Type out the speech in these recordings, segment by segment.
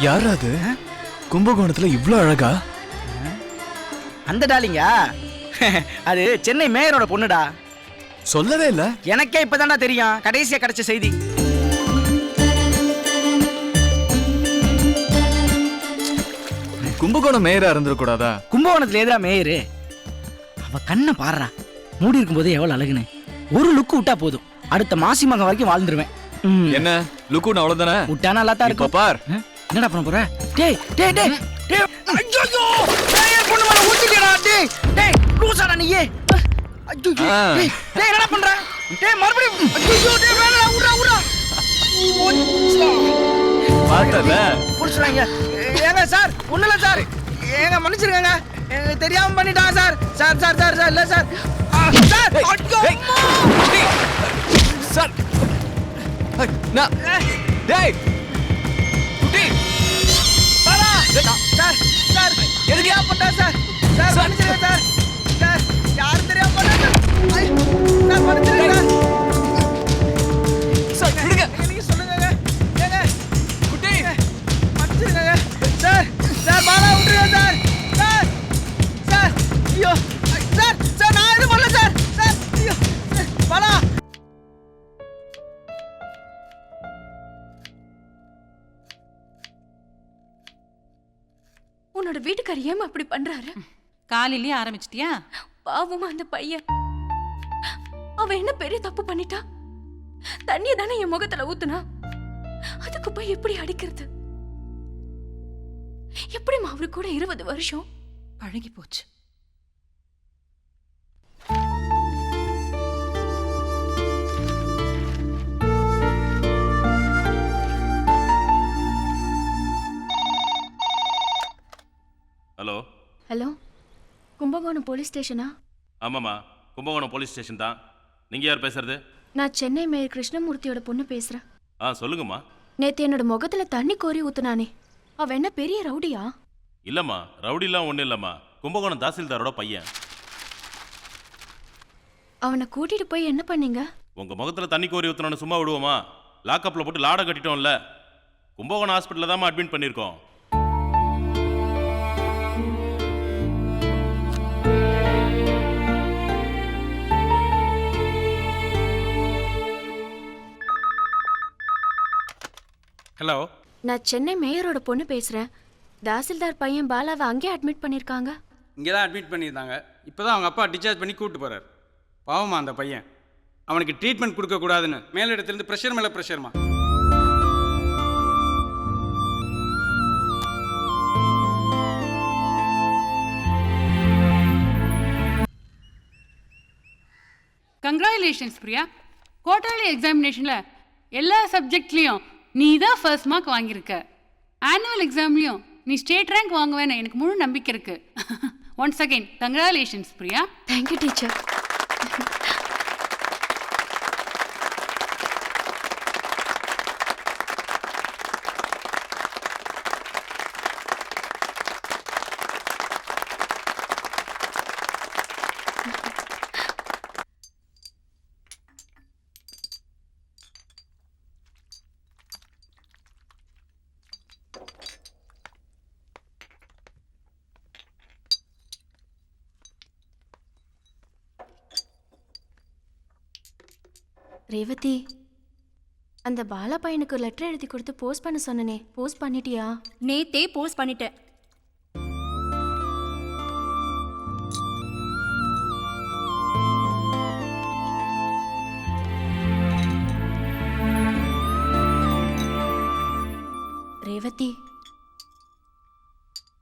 யாரா அது கும்பகோணத்துல இவ்வளோ அழகா? அந்த டாலிங்கா? அது சென்னை மேயரோட பொண்ணுடா. சொல்லவே இல்ல. எனக்கே இப்பதான்டா தெரியும். கடைசியா கிடைச்ச செய்தி. கும்பகோணம் மேயரா இருந்திருக்கூடாதா கும்பகோணத்துல எதிரா மேயரு? அவ கண்ணை பாடுறா மூடி இருக்கும்போது எவ்வளவு அழகுன்னு. ஒரு லுக்கு விட்டா போதும். அடுத்த மாசி மகம் வரைக்கும் வாழ்ந்துருவேன். என்ன? லுக்குன்னு அவ்வளவுதானே? விட்டா நல்லா தான் இருக்கும். பார்? என்னடா பண்ண போற? டேய் டேய் டேய் டேய். ஐயோ டேய் பொண்ணு மேல ஊத்திட்டடா டேய் டேய் லூசாடா நீயே. என்னடா பண்ற? டேய் மறுபடியும் ஐயோ டேய் வேணடா உட்றா போச்சா. பார்த்தல புடிச்சுறாங்க ஏங்க சார் ஒண்ணும் இல்ல சார். ஏங்க மன்னிச்சிருக்கங்க எனக்கு தெரியாம பண்ணிட்டாங்க sir. Sir sir sir sir இல்ல சார். சார். சார். நான் டேய். குட்டி. சார் சார் எதுக்கியா பண்ணா சார்? சார் மன்னிச்சிருங்க சார் சார். உன்னோட வீட்டுக்கார ஏமா அப்படி பண்றாரு? காலையிலேயே ஆரம்பிச்சிட்டியா? பாவமா அந்த பையன். அவன் என்ன பெரிய தப்பு பண்ணிட்டா? தண்ணிய தானே என் முகத்துல ஊத்துனா? அதுக்கு போய் எப்படி அடிக்கிறது? எப்படிம்மா அவரு கூட இருபது வருஷம்? பழகி போச்சு. ஹலோ. ஹலோ. கும்பகோணம் போலீஸ் ஸ்டேஷனா? ஆமாம்மா. கும்பகோணம் போலீஸ் ஸ்டேஷன் தான். நீங்கள் யார் பேசுறது? நான் சென்னை மேயர் கிருஷ்ணமூர்த்தியோட பொண்ணு பேசுறேன். ஆ சொல்லுங்கம்மா. நேத்து என்னோட முகத்துல தண்ணி கோரி ஊத்துனானே. அவன் என்ன பெரிய ரவுடியா? இல்லைம்மா ரவுடிலாம் ஒன்றும் இல்லைம்மா. கும்பகோணம் தாசில்தாரோட பையன். அவனை கூட்டிட்டு போய் என்ன பண்ணீங்க? உங்கள் முகத்தில் தண்ணி கோரி ஊற்றணும்னு சும்மா விடுவோமா? லாக்கப்பில் போட்டு லாடை கட்டிட்டோம்ல. கும்பகோணம் ஹாஸ்பிட்டலில் தான்மா அட்மிட் பண்ணியிருக்கோம். ஹலோ நான் சென்னை மேயரோட பொண்ணு பேசுறேன். தாசில்தார் பையன் பாலாவை அங்கேயே அட்மிட் பண்ணிருக்காங்க. இங்கே தான் அட்மிட் பண்ணியிருந்தாங்க. இப்போ தான் அவங்க அப்பா டிஸ்சார்ஜ் பண்ணி கூப்பிட்டு போகிறார் பாவமா அந்த பையன். அவனுக்கு ட்ரீட்மெண்ட் கொடுக்கக்கூடாதுன்னு மேலிடத்துலேருந்து ப்ரெஷர் மேலே ப்ரெஷர்மா கங்க்ராச்சுலேஷன்ஸ் பிரியா. குவார்டர்லி எக்ஸாமினேஷனில் எல்லா சப்ஜெக்ட்லேயும் நீ தான் ஃபர்ஸ்ட் மார்க் வாங்கியிருக்க ஆனுவல் எக்ஸாம்லேயும் நீ ஸ்டேட் ரேங்க் வாங்குவேன்னு எனக்கு முழு நம்பிக்கை இருக்கு. Once again congratulations Priya. Thank you teacher Revathi அந்த பாலா பையனுக்கு லெட்டர் எழுதி கொடுத்து போஸ்ட் பண்ண சொன்னனே. போஸ்ட் பண்ணிட்டியா? நேத்தே போஸ்ட் பண்ணிட்டேன். ரேவதி.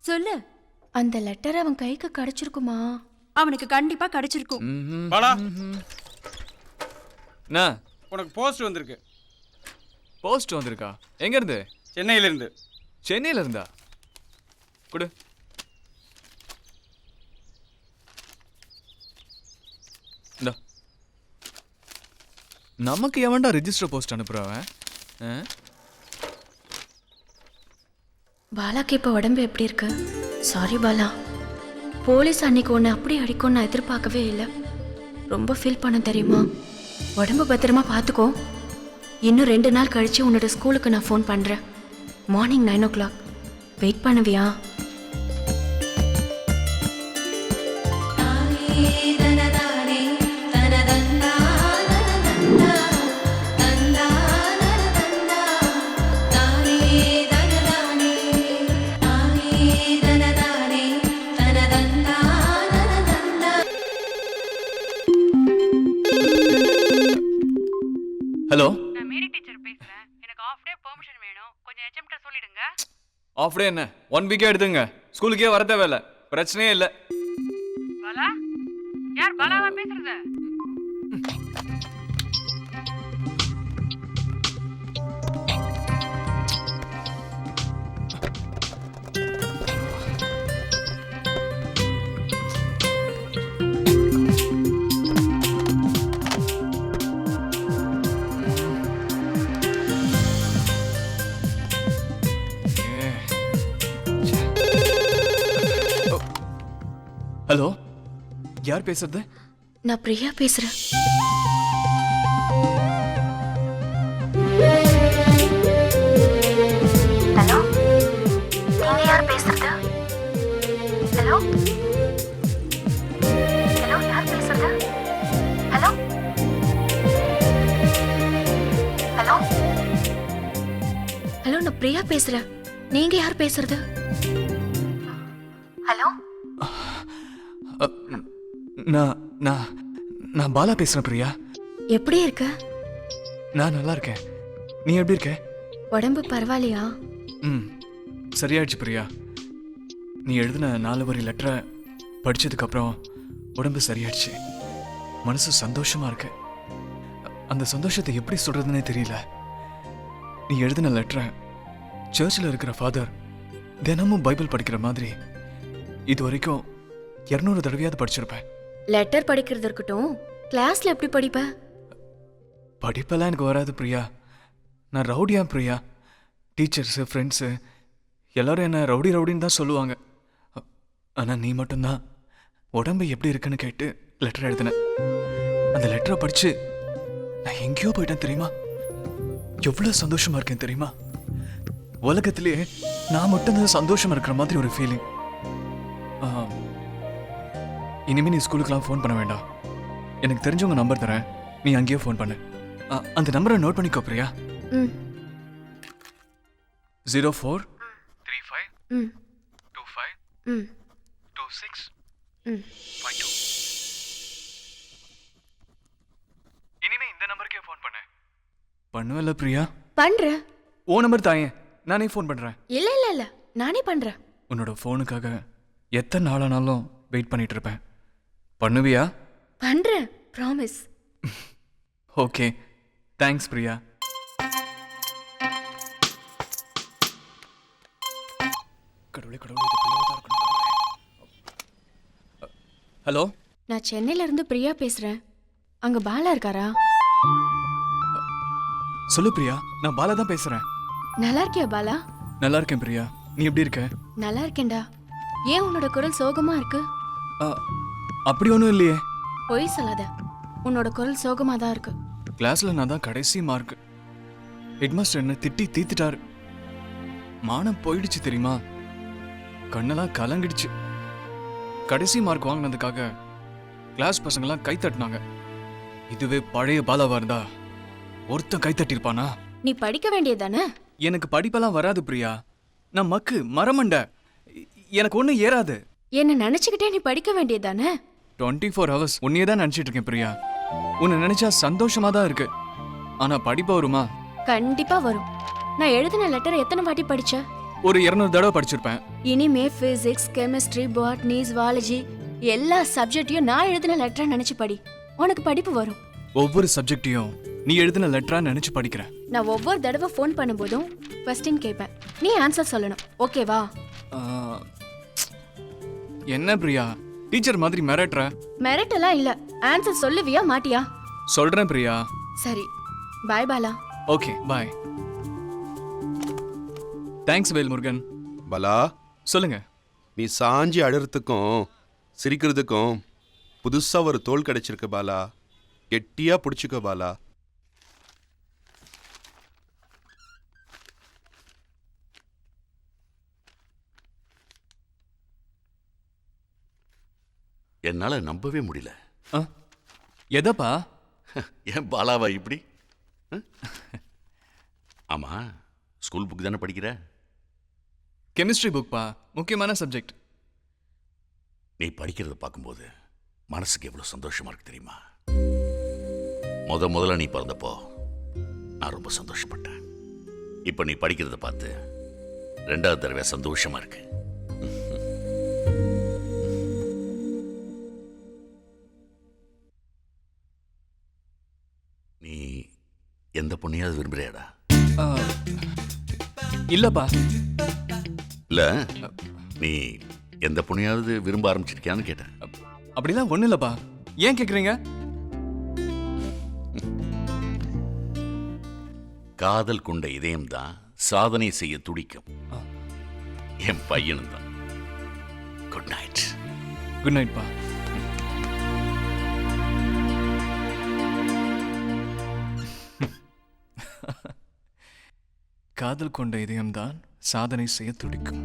சொல்லு. அந்த லெட்டர் அவன் கைக்கு கிடைச்சிருக்குமா? அவனுக்கு கண்டிப்பா கிடைச்சிருக்கும். பாலா என்ன? உனக்கு போஸ்ட் வந்திருக்கு. போஸ்ட் வந்திருக்கா? எங்க இருந்து சென்னையிலேருந்து? சென்னையில இருந்தா கொடு. இந்தா. நமக்கு எவன்டா ரெஜிஸ்டர் போஸ்ட் அனுப்புறவன் ஆ? பாலாக்கு இப்போ உடம்பு எப்படி இருக்கு? சாரி பாலா. போலீஸ் அன்னைக்கு உன்னை அப்படி அடிக்கும்னு நான் எதிர்பார்க்கவே இல்லை. ரொம்ப ஃபீல் பண்ண தெரியுமா? உடம்பு பத்திரமா பார்த்துக்கோ. இன்னும் ரெண்டு நாள் கழிச்சு உன்னோட ஸ்கூலுக்கு நான் ஃபோன் பண்ணுறேன் morning nine o'clock wait பண்ணுவியா? ஹலோ நான் மேரி டீச்சர் பேசுறேன். எனக்கு ஆஃப் டே பெர்மிஷன் வேணும். கொஞ்சம் ஹெச்எம்கிட்ட சொல்லிடுங்க. ஆஃப் டே என்ன? ஒன் வீக்கே எடுத்துங்க. ஸ்கூலுக்கே வர தேவையில்ல. பிரச்சனையே இல்லை. பாலா? யார் பாலாவா பேசுறது? ஹலோ யார் பேசுறது? நான் பிரியா பேசுறேன். ஹலோ நீங்க யார் பேசுறது? ஹலோ ஹலோ யார் பேசுறது? ஹலோ ஹலோ ஹலோ நான் பிரியா பேசுறேன். நீங்க யார் பேசுறது? நான் நான் நான் பாலா பேசுறேன் பிரியா. எப்படி இருக்க? நான் நல்லா இருக்கேன். நீ எப்படி இருக்க? உடம்பு பரவாயில்லையா? ம் சரியாயிடுச்சு பிரியா. நீ எழுதின நாலு வரி லெட்டரை படிச்சதுக்கப்புறம் உடம்பு சரியாயிடுச்சு. மனசு சந்தோஷமா இருக்கு. அந்த சந்தோஷத்தை எப்படி சொல்றதுன்னே தெரியல. நீ எழுதின லெட்டரை சர்ச்சில் இருக்கிற ஃபாதர் தினமும் பைபிள் படிக்கிற மாதிரி இது வரைக்கும் இரநூறு தடவையாவது படிச்சிருப்பேன். லெட்டர் படிக்கிறது இருக்கட்டும். கிளாஸ்ல எப்படி படிப்ப? படிப்பெல்லாம் எனக்கு வராது பிரியா. நான் ரவுடியா பிரியா. டீச்சர்ஸு ஃப்ரெண்ட்ஸு எல்லாரும் என்ன ரவுடி ரவுடின்னு தான் சொல்லுவாங்க. ஆனால் நீ மட்டும்தான். உடம்பு எப்படி இருக்குன்னு கேட்டு லெட்டர் எழுதின. அந்த லெட்டரை படித்து நான் எங்கேயோ போயிட்டேன் தெரியுமா? எவ்வளோ சந்தோஷமாக இருக்கேன் தெரியுமா? உலகத்திலே நான் மட்டும்தான் சந்தோஷமாக இருக்கிற மாதிரி ஒரு ஃபீலிங் இனிமே நீ ஸ்கூலுக்குலாம் ஃபோன் பண்ண வேண்டாம். எனக்கு தெரிஞ்சவங்க நம்பர் தரேன். நீ அங்கேயே ஃபோன் பண்ணு. அந்த நம்பரை நோட் பண்ணிக்கோ Priya. Zero four three five two five two six five two இனிமே இந்த நம்பருக்கே ஃபோன் பண்ணு. பண்ணுவல்ல பிரியா? பண்ற. ஓ நம்பர் தாயேன் நானே ஃபோன் பண்ணுறேன் இல்ல இல்ல இல்ல. நானே பண்றேன். உன்னோட ஃபோனுக்காக எத்தனை நாளானாலும் வெயிட் பண்ணிட்டு இருப்பேன். பண்ணுவியா? பண்றேன் ப்ராமிஸ் ஓகே தேங்க்ஸ் பிரியா. கடவுளே கடவுளே இது பிரியாவா தான் இருக்கணும் கடவுளே. ஹலோ நான் சென்னையில இருந்து பிரியா பேசுறேன். அங்க பாலா இருக்காரா? சொல்லு பிரியா. நான் பாலா தான் பேசுறேன். நல்லா இருக்கியா பாலா? நல்லா இருக்கேன் பிரியா. நீ எப்படி இருக்க? நல்லா இருக்கேன்டா. ஏன் உன்னோட குரல் சோகமா இருக்கு? ஆ, அப்படி ஒன்றும் இல்லையே. பொய் சொல்லாத. உன்னோட குரல் சோகமா தான் இருக்கு. கிளாஸ்ல நான் தான் கடைசி மார்க் ஹெட்மாஸ்டர் என்ன திட்டி தீத்துட்டாரு மானம் போயிடுச்சு தெரியுமா? கண்ணெல்லாம் கலங்கிடுச்சு. கடைசி மார்க் வாங்கினதுக்காக கிளாஸ் பசங்கெல்லாம் கை தட்டினாங்க. இதுவே பழைய பாலாவா இருந்தா? ஒருத்தன் கை தட்டியிருப்பானா? நீ படிக்க வேண்டியதானே எனக்கு படிப்பெல்லாம் வராது பிரியா. நான் மக்கு மரமண்ட. எனக்கு ஒன்றும் ஏறாது. என்ன நினைச்சுக்கிட்டே நீ படிக்க வேண்டியதானே டுவெண்ட்டி ஃபோர் ஹவர்ஸ் உன்னையே தான் நினச்சிட்டு இருக்கேன் பிரியா. உன்னை நினைச்சா சந்தோஷமா தான் இருக்கு. ஆனா படிப்பு வருமா? கண்டிப்பா வரும். நான் எழுதின லெட்டர் எத்தனை வாட்டி படிச்ச? ஒரு இரநூறு தடவை படிச்சிருப்பேன். இனிமே பிசிக்ஸ் கெமிஸ்ட்ரி பாட்னி ஜுவாலஜி எல்லா சப்ஜெக்டையும் நான் எழுதின லெட்டரா நினைச்சு படி. உனக்கு படிப்பு வரும். ஒவ்வொரு சப்ஜெக்டையும் நீ எழுதின லெட்டரா நினைச்சு படிக்கிறேன் நான் ஒவ்வொரு தடவை ஃபோன் பண்ணும்போதும் கொஸ்டின் கேட்பேன். நீ ஆன்சர் சொல்லணும். ஓகேவா என்ன பிரியா? டீச்சர் மாதிரி மிரட்டுற? மெரிட்டெல்லாம் இல்ல. ஆன்சர் சொல்லுவியா மாட்டியா? சொல்றேன் பிரியா. சரி. Bye Bala. Okay bye thanks Velmurugan. பலா? சொல்லுங்க. நீ சாஞ்சி அழறதுக்கும் சிரிக்கிறதுக்கும் புதுசா ஒரு தோல் கிடைச்சிருக்கு பாலா. கெட்டியா பிடிச்சிக்கோ பாலா. என்னால நம்பவே முடியல. எதப்பா? ஏன் பாலாவா இப்படி? ஆ? ஆமா ஸ்கூல் புக் தானே படிக்கிற? கெமிஸ்ட்ரி புக்ப்பா முக்கியமான சப்ஜெக்ட் நீ படிக்கிறத பார்க்கும்போது மனசுக்கு எவ்வளவு சந்தோஷமா இருக்கு தெரியுமா? முத முதல்ல நீ பிறந்தப்போ நான் ரொம்ப சந்தோஷப்பட்டேன். இப்போ நீ படிக்கிறத பார்த்து ரெண்டாவது தடவை சந்தோஷமா இருக்கு. பொண்ணையாவது விரும்புறியாடா? இல்லப்பா. இல்ல நீ எந்த பொண்ணையாவது விரும்ப ஆரம்பிச்சிருக்கியான்னு கேட்டேன். அப்படிலாம் ஒன்றும் இல்லப்பா. ஏன் கேட்குறீங்க காதல் கொண்ட இதயம்தான் சாதனை செய்ய துடிக்கும். என் பையனும் தான் குட் நைட் குட் நைட்ப்பா காதல் கொண்ட இதயம்தான் சாதனை செய்ய துடிக்கும்.